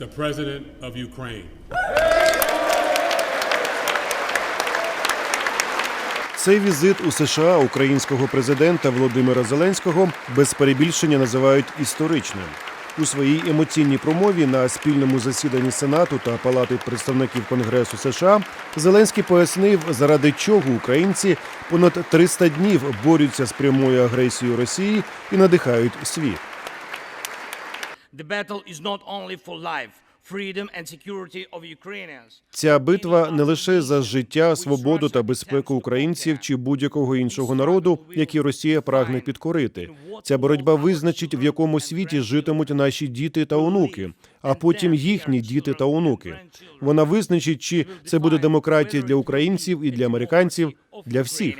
the President of Ukraine. Цей візит у США українського президента Володимира Зеленського без перебільшення називають історичним. У своїй емоційній промові на спільному засіданні Сенату та Палати представників Конгресу США Зеленський пояснив, заради чого українці понад 300 днів борються з прямою агресією Росії і надихають світ. The battle is not only for life. Ця битва не лише за життя, свободу та безпеку українців чи будь-якого іншого народу, який Росія прагне підкорити. Ця боротьба визначить, в якому світі житимуть наші діти та онуки, а потім їхні діти та онуки. Вона визначить, чи це буде демократія для українців і для американців, для всіх.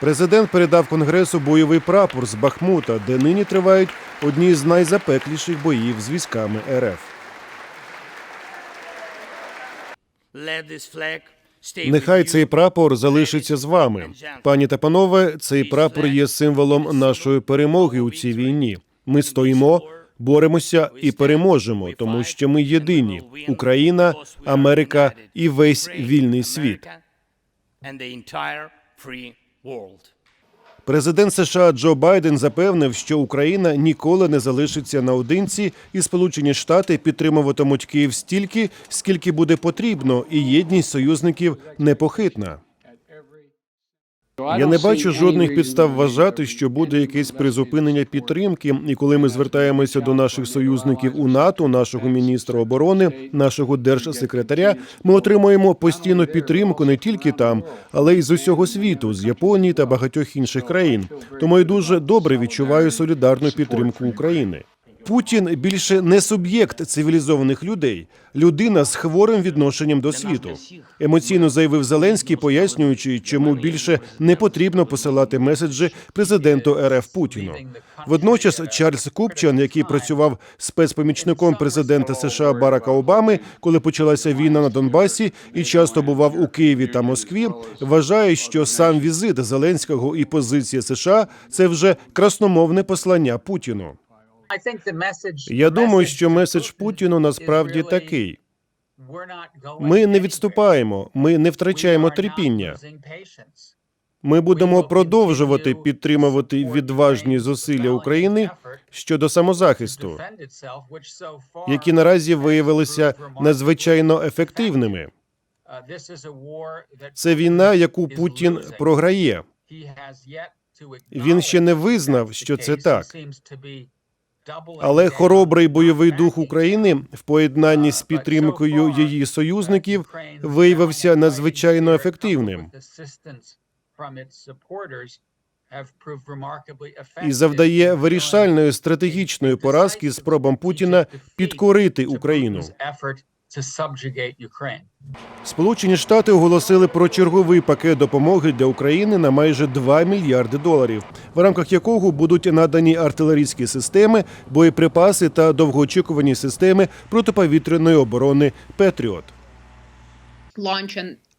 Президент передав конгресу бойовий прапор з Бахмута, де нині тривають одні з найзапекліших боїв з військами РФ. Нехай цей прапор залишиться з вами. Пані та панове, цей прапор є символом нашої перемоги у цій війні. Ми стоїмо, боремося і переможемо, тому що ми єдині Україна, Америка і весь вільний світ. Президент США Джо Байден запевнив, що Україна ніколи не залишиться наодинці, і Сполучені Штати підтримуватимуть Київ стільки, скільки буде потрібно, і єдність союзників непохитна. Я не бачу жодних підстав вважати, що буде якесь призупинення підтримки. І коли ми звертаємося до наших союзників у НАТО, нашого міністра оборони, нашого держсекретаря, ми отримуємо постійну підтримку не тільки там, але й з усього світу, з Японії та багатьох інших країн. Тому я дуже добре відчуваю солідарну підтримку України. Путін більше не суб'єкт цивілізованих людей, людина з хворим відношенням до світу. Емоційно заявив Зеленський, пояснюючи, чому більше не потрібно посилати меседжі президенту РФ Путіну. Водночас Чарльз Купчан, який працював спецпомічником президента США Барака Обами, коли почалася війна на Донбасі, і часто бував у Києві та Москві, вважає, що сам візит Зеленського і позиція США це вже красномовне послання Путіну. Я думаю, що меседж Путіну насправді такий: ми не відступаємо, ми не втрачаємо терпіння. Ми будемо продовжувати підтримувати відважні зусилля України щодо самозахисту, які наразі виявилися надзвичайно ефективними. Це війна, яку Путін програє. Він ще не визнав, що це так. Але хоробрий бойовий дух України в поєднанні з підтримкою її союзників виявився надзвичайно ефективним і завдає вирішальної стратегічної поразки спробам Путіна підкорити Україну. Сполучені Штати оголосили про черговий пакет допомоги для України на майже 2 мільярди доларів, в рамках якого будуть надані артилерійські системи, боєприпаси та довгоочікувані системи протиповітряної оборони Петріот.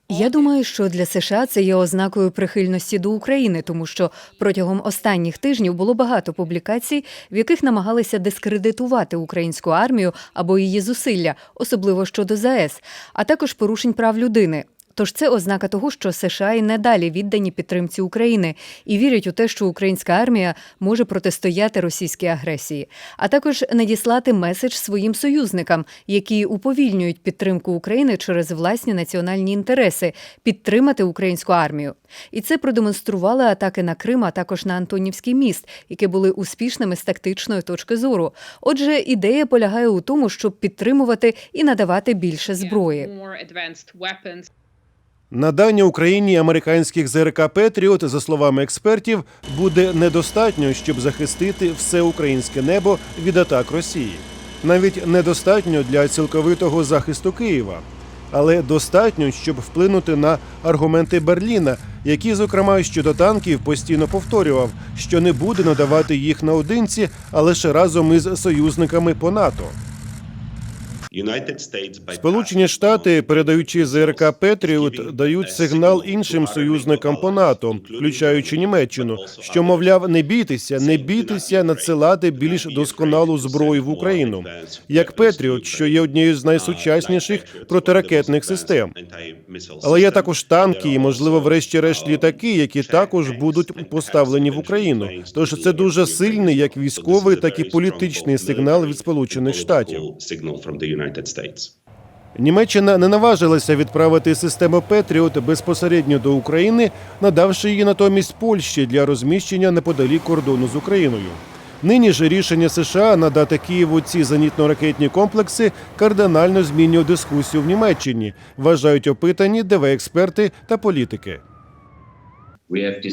Я думаю, що для США це є ознакою прихильності до України, тому що протягом останніх тижнів було багато публікацій, в яких намагалися дискредитувати українську армію або її зусилля, особливо щодо ЗАЕС, а також порушень прав людини. Тож це ознака того, що США і надалі віддані підтримці України і вірять у те, що українська армія може протистояти російській агресії, а також надіслати меседж своїм союзникам, які уповільнюють підтримку України через власні національні інтереси, підтримати українську армію. І це продемонстрували атаки на Крим, а також на Антонівський міст, які були успішними з тактичної точки зору. Отже, ідея полягає у тому, щоб підтримувати і надавати більше зброї. Надання Україні американських ЗРК Петріот, за словами експертів, буде недостатньо, щоб захистити все українське небо від атак Росії. Навіть недостатньо для цілковитого захисту Києва, але достатньо, щоб вплинути на аргументи Берліна, який, зокрема, щодо танків постійно повторював, що не буде надавати їх наодинці, а лише разом із союзниками по НАТО. Сполучені Штати, передаючи ЗРК Петріот, дають сигнал іншим союзникам по НАТО, включаючи Німеччину, що мовляв, не бійтеся, не бійтеся надсилати більш досконалу зброю в Україну, як Петріот, що є однією з найсучасніших протиракетних систем. Але є також танки і, можливо, врешті-решт літаки, які також будуть поставлені в Україну. Тож це дуже сильний як військовий, так і політичний сигнал від Сполучених Штатів. Німеччина не наважилася відправити систему Петріот безпосередньо до України, надавши її натомість Польщі для розміщення неподалік кордону з Україною. Нині ж рішення США надати Києву ці зенітно-ракетні комплекси кардинально змінює дискусію в Німеччині, вважають опитані ДВ-експерти та політики.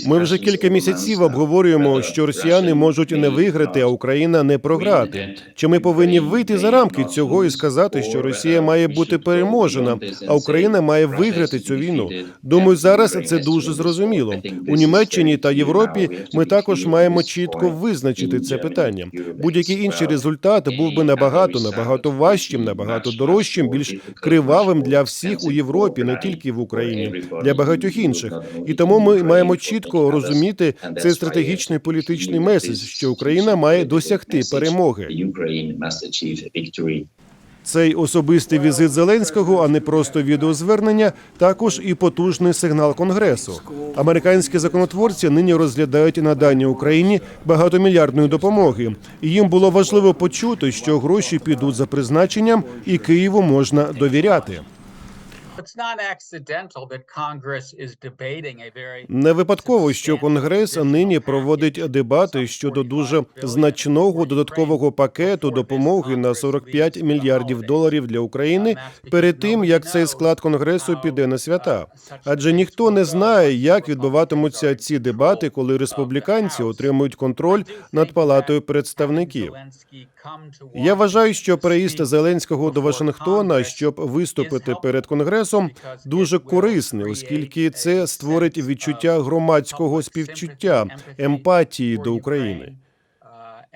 Ми вже кілька місяців обговорюємо, що росіяни можуть не виграти, а Україна не програти. Чи ми повинні вийти за рамки цього і сказати, що Росія має бути переможена, а Україна має виграти цю війну? Думаю, зараз це дуже зрозуміло. У Німеччині та Європі ми також маємо чітко визначити це питання. Будь-який інший результат був би набагато набагато важчим, набагато дорожчим, більш кривавим для всіх у Європі, не тільки в Україні, для багатьох інших. І тому ми маємо чітко розуміти цей стратегічний політичний меседж, що Україна має досягти перемоги. Цей особистий візит Зеленського, а не просто відеозвернення, також і потужний сигнал Конгресу. Американські законотворці нині розглядають надання Україні багатомільярдної допомоги. І їм було важливо почути, що гроші підуть за призначенням, і Києву можна довіряти. Не випадково, що Конгрес нині проводить дебати щодо дуже значного додаткового пакету допомоги на 45 мільярдів доларів для України перед тим, як цей склад конгресу піде на свята. Адже ніхто не знає, як відбуватимуться ці дебати, коли республіканці отримують контроль над палатою представників. Я вважаю, що переїзд Зеленського до Вашингтона, щоб виступити перед конгресом, дуже корисний, оскільки це створить відчуття громадського співчуття, емпатії до України.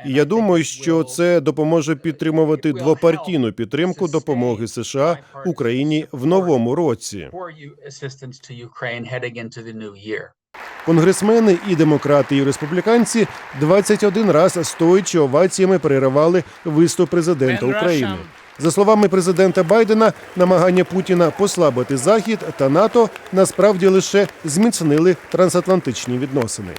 І я думаю, що це допоможе підтримувати двопартійну підтримку допомоги США Україні в новому році. Конгресмени і демократи, і республіканці 21 раз стоячи оваціями переривали виступ президента України. За словами президента Байдена, намагання Путіна послабити Захід та НАТО насправді лише зміцнили трансатлантичні відносини.